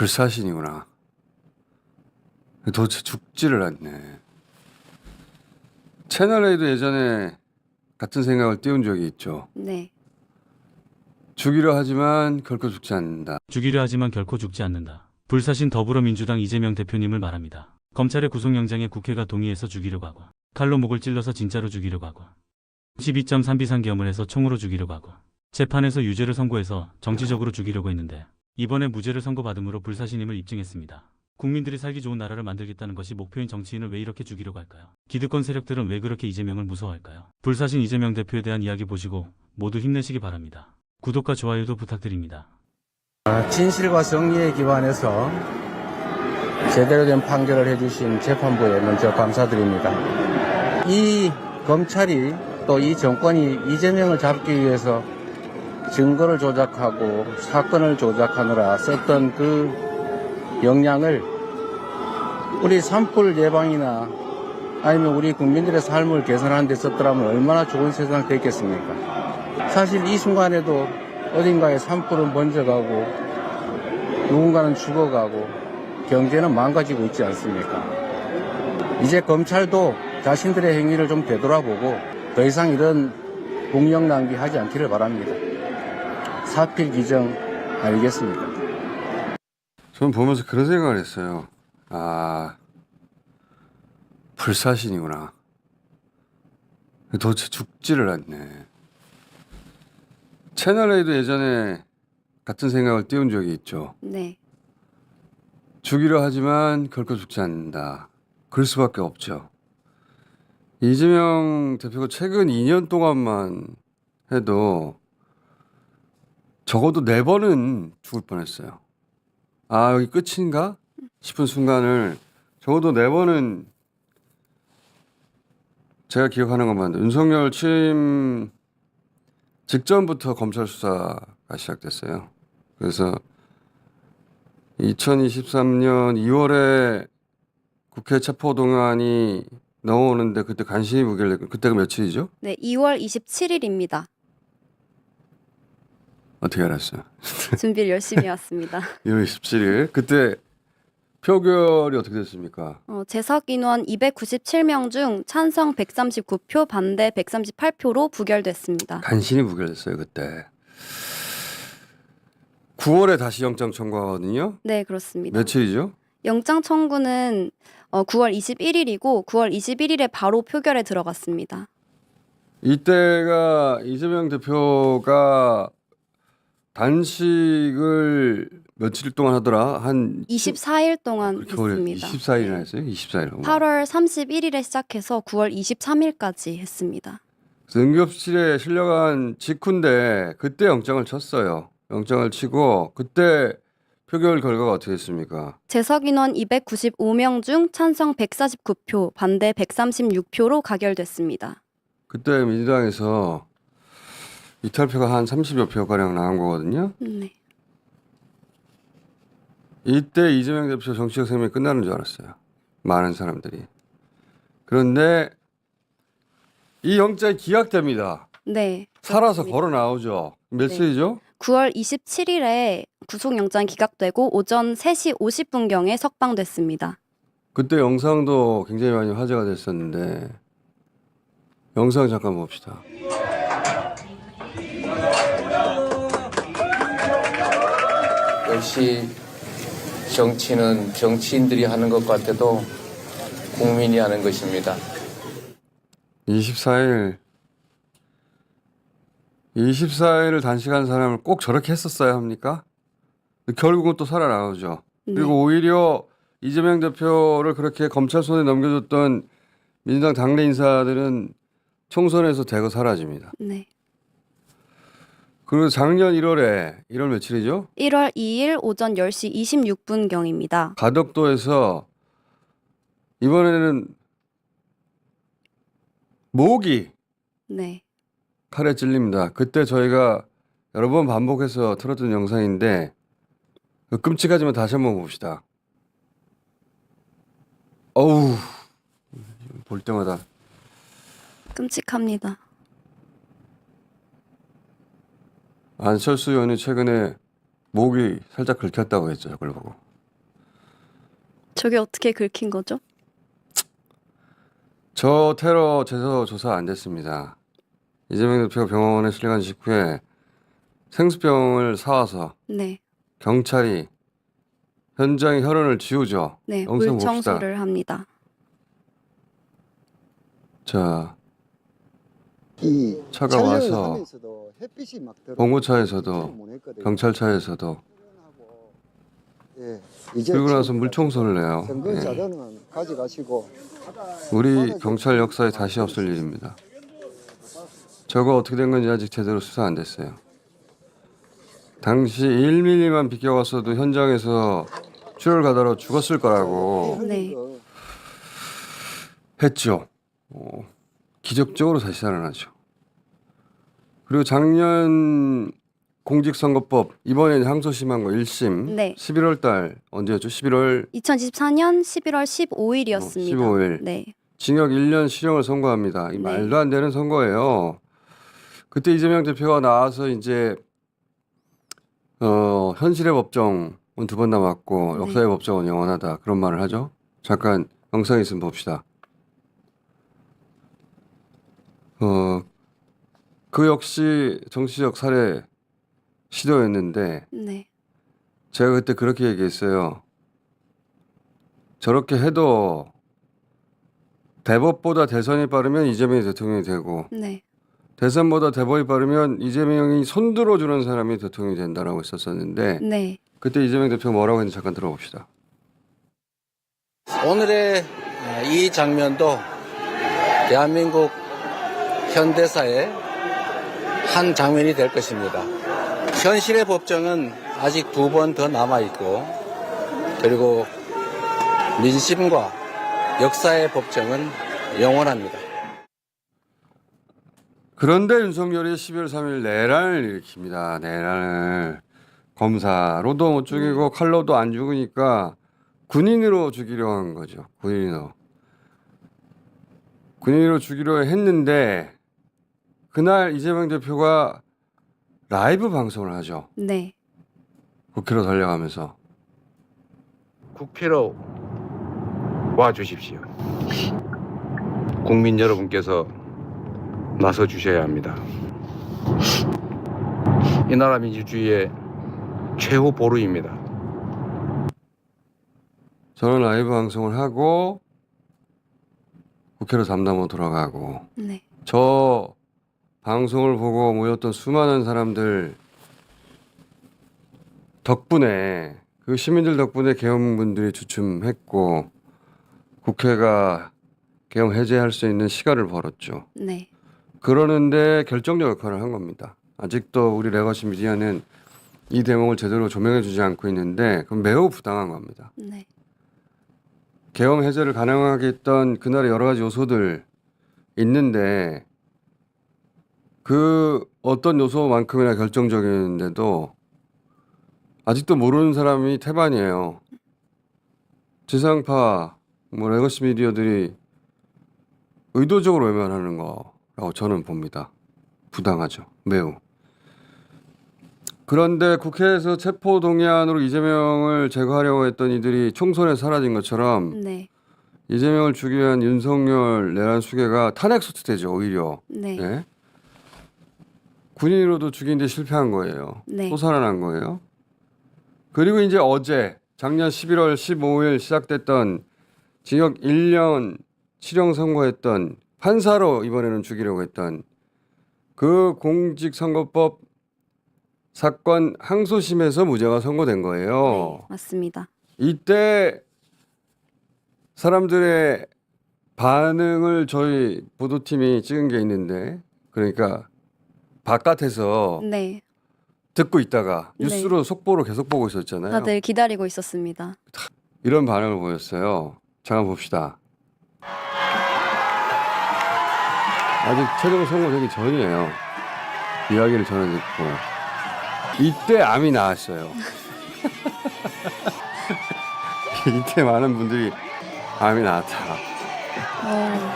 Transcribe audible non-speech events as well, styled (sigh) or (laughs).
불사신이구나. 도대체 죽지를 않네. 채널A도 예전에 같은 생각을 띄운 적이 있죠. 네. 죽이려 하지만 결코 죽지 않는다. 죽이려 하지만 결코 죽지 않는다. 불사신 더불어민주당 이재명 대표님을 말합니다. 검찰의 구속영장에 국회가 동의해서 죽이려고 하고 칼로 목을 찔러서 진짜로 죽이려고 하고 12.3비상계엄을 해서 총으로 죽이려고 하고 재판에서 유죄를 선고해서 정치적으로 죽이려고 했는데 이번에 무죄를 선고받음으로 불사신임을 입증했습니다. 국민들이 살기 좋은 나라를 만들겠다는 것이 목표인 정치인을 왜 이렇게 죽이려고 할까요? 기득권 세력들은 왜 그렇게 이재명을 무서워할까요? 불사신 이재명 대표에 대한 이야기 보시고 모두 힘내시기 바랍니다. 구독과 좋아요도 부탁드립니다. 진실과 정의에 기반해서 제대로 된 판결을 해주신 재판부에 먼저 감사드립니다. 이 검찰이 또 이 정권이 이재명을 잡기 위해서 증거를 조작하고 사건을 조작하느라 썼던 그 역량을 우리 산불 예방이나 아니면 우리 국민들의 삶을 개선하는 데 썼더라면 얼마나 좋은 세상 됐겠습니까? 사실 이 순간에도 어딘가에 산불은 번져가고 누군가는 죽어가고 경제는 망가지고 있지 않습니까? 이제 검찰도 자신들의 행위를 좀 되돌아보고 더 이상 이런 공력 낭비하지 않기를 바랍니다. 사필 기정 아니겠습니까? 저는 보면서 그런 생각을 했어요. 아, 불사신이구나. 도대체 죽지를 않네. 채널A도 예전에 같은 생각을 띄운 적이 있죠. 네. 죽이려 하지만 결코 죽지 않는다. 그럴 수밖에 없죠. 이재명 대표가 최근 2년 동안만 해도 적어도 네 번은 죽을 뻔했어요. 아 여기 끝인가 싶은 순간을 적어도 네 번은 제가 기억하는 것만 해도 윤석열 취임 직전부터 검찰 수사가 시작됐어요. 그래서 2023년 2월에 국회 체포동의안이 넘어오는데 그때 간신히 무결됐고 그때가 며칠이죠? 네, 2월 27일입니다. 어떻게 알았어요? (laughs) 준비를 열심히 해왔습니다. (laughs) 2월 27일 그때 표결이 어떻게 됐습니까? 어, 재석 인원 297명 중 찬성 139표, 반대 138표로 부결됐습니다. 간신히 무결됐어요 그때 9월에 다시 영장 청구하거든요 네, 그렇습니다. 며칠이죠? 영장 청구는 어, 9월 21일이고 9월 21일에 바로 표결에 들어갔습니다. 이때가 이재명 대표가 단식을 며칠 동안 하더라 한 24일 동안 그렇게 오래 했습니다. 24일이나 했어요? 24일 8월 31일에 시작해서 9월 23일까지 했습니다. 응급실에 실려간 직후인데 그때 영장을 쳤어요. 영장을 치고 그때 표결 결과가 어떻게 됐습니까? 재석 인원 295명 중 찬성 149표, 반대 136표로 가결됐습니다. 그때 민주당에서 이탈표가 한 30여 표 가량 나온 거거든요. 네. 이때 이재명 대표 정치적 생명이 끝나는 줄 알았어요. 많은 사람들이. 그런데 이 영장이 기각됩니다. 네. 살아서 그렇습니다. 걸어 나오죠. 며칠이죠? 9월 27일에 구속영장 기각되고 오전 3시 50분경에 석방됐습니다. 그때 영상도 굉장히 많이 화제가 됐었는데 영상 잠깐 봅시다. 역시 정치는 정치인들이 하는 것 같아도 국민이 하는 것입니다. 24일 24일을 단식한 사람을 꼭 저렇게 했었어야 합니까? 결국은 또 살아나오죠. 네. 그리고 오히려 이재명 대표를 그렇게 검찰 손에 넘겨줬던 민주당 당내 인사들은 총선에서 대거 사라집니다. 네. 그리고 작년 1월에 1월 며칠이죠? 1월 2일 오전 10시 26분경입니다. 가덕도에서 이번에는 목이 네. 칼에 찔립니다. 그때 저희가 여러 번 반복해서 틀었던 영상인데 그 끔찍하지만 다시 한번 봅시다. 어우 볼 때마다 끔찍합니다. 안철수 의원이 최근에 목이 살짝 긁혔다고 했죠. 그걸 보고 저게 어떻게 긁힌 거죠? 저 테러 제서 조사 안 됐습니다. 이재명 대표가 병원에 실려간 직후에 생수병을 사와서 네. 경찰이 현장의 혈흔을 지우죠. 네. 영상 물 봅시다. 청소를 합니다. 자, 이 차가 촬영을 와서 하면서도 햇빛이 막 들어 봉고차에서도. 경찰차에서도 예, 이제 그리고 나서 지금 물 청소를 해요. 선거 예. 자료는 가져가시고 우리 경찰 역사에 다시 없을 일입니다. 저거 어떻게 된 건지 아직 제대로 수사 안 됐어요. 당시 1mm만 비껴갔어도 현장에서 출혈 가다로 죽었을 거라고 네. 그 했죠. 어, 기적적으로 다시 살아나죠. 그리고 작년 공직선거법 이번에 항소심한 거 1심 네. 11월 달 언제였죠? 11월 2024년 11월 15일이었습니다. 어, 15일. 네. 징역 1년 실형을 선고합니다. 이 네. 말도 안 되는 선거예요. 그때 이재명 대표가 나와서 이제 어, 현실의 법정은 두 번 남았고 네. 역사의 법정은 영원하다 그런 말을 하죠. 잠깐 영상 있으면 봅시다. 어, 그 역시 정치적 살해 시도였는데 네. 제가 그때 그렇게 얘기했어요. 저렇게 해도 대법보다 대선이 빠르면 이재명이 대통령이 되고 네. 대선보다 대법이 빠르면 이재명이 손들어 주는 사람이 대통령이 된다라고 했었었는데 네. 그때 이재명 대표가 뭐라고 했는지 잠깐 들어봅시다. 오늘의 이 장면도 대한민국 현대사의 한 장면이 될 것입니다. 현실의 법정은 아직 두 번 더 남아 있고 그리고 민심과 역사의 법정은 영원합니다. 그런데 윤석열이 12월 3일 내란을 일으킵니다. 내란을 검사로도 못 죽이고 칼로도 안 죽으니까 군인으로 죽이려 한 거죠. 군인으로. 군인으로 죽이려 했는데 그날 이재명 대표가 라이브 방송을 하죠. 네. 국회로 달려가면서 국회로 와 주십시오. 국민 여러분께서 나서 주셔야 합니다. 이 나라 민주주의의 최후 보루입니다. 저는 라이브 방송을 하고 국회로 담담으로 돌아가고 네. 저 방송을 보고 모였던 수많은 사람들 덕분에 그 시민들 덕분에 계엄군들이 주춤했고 국회가 계엄 해제할 수 있는 시간을 벌었죠. 네. 그러는데 결정적 역할을 한 겁니다. 아직도 우리 레거시 미디어는 이 대목을 제대로 조명해 주지 않고 있는데 그건 매우 부당한 겁니다. 네. 계엄 해제를 가능하게 했던 그날의 여러 가지 요소들 있는데 그 어떤 요소만큼이나 결정적인데도 아직도 모르는 사람이 태반이에요. 지상파, 뭐 레거시 미디어들이 의도적으로 외면하는 거라고 저는 봅니다. 부당하죠. 매우. 그런데 국회에서 체포 동의안으로 이재명을 제거하려고 했던 이들이 총선에 사라진 것처럼 네. 이재명을 죽이기 위한 윤석열 내란 수계가 탄핵 소추되죠 오히려. 네. 네. 군인으로도 죽이는데 실패한 거예요. 네. 또 살아난 거예요. 그리고 이제 어제 작년 11월 15일 시작됐던 징역 1년 실형 선고했던 판사로 이번에는 죽이려고 했던 그 공직선거법 사건 항소심에서 무죄가 선고된 거예요. 네. 맞습니다. 이때 사람들의 반응을 저희 보도팀이 찍은 게 있는데 그러니까 바깥에서 네. 듣고 있다가 네. 뉴스로 속보로 계속 보고 있었잖아요. 다들 기다리고 있었습니다. 이런 반응을 보였어요. 잠깐 봅시다. 아직 최종 선고되기 전이에요. 이야기를 전해 듣고 이때 암이 나왔어요. (laughs) 이때 많은 분들이 암이 나왔다. 어,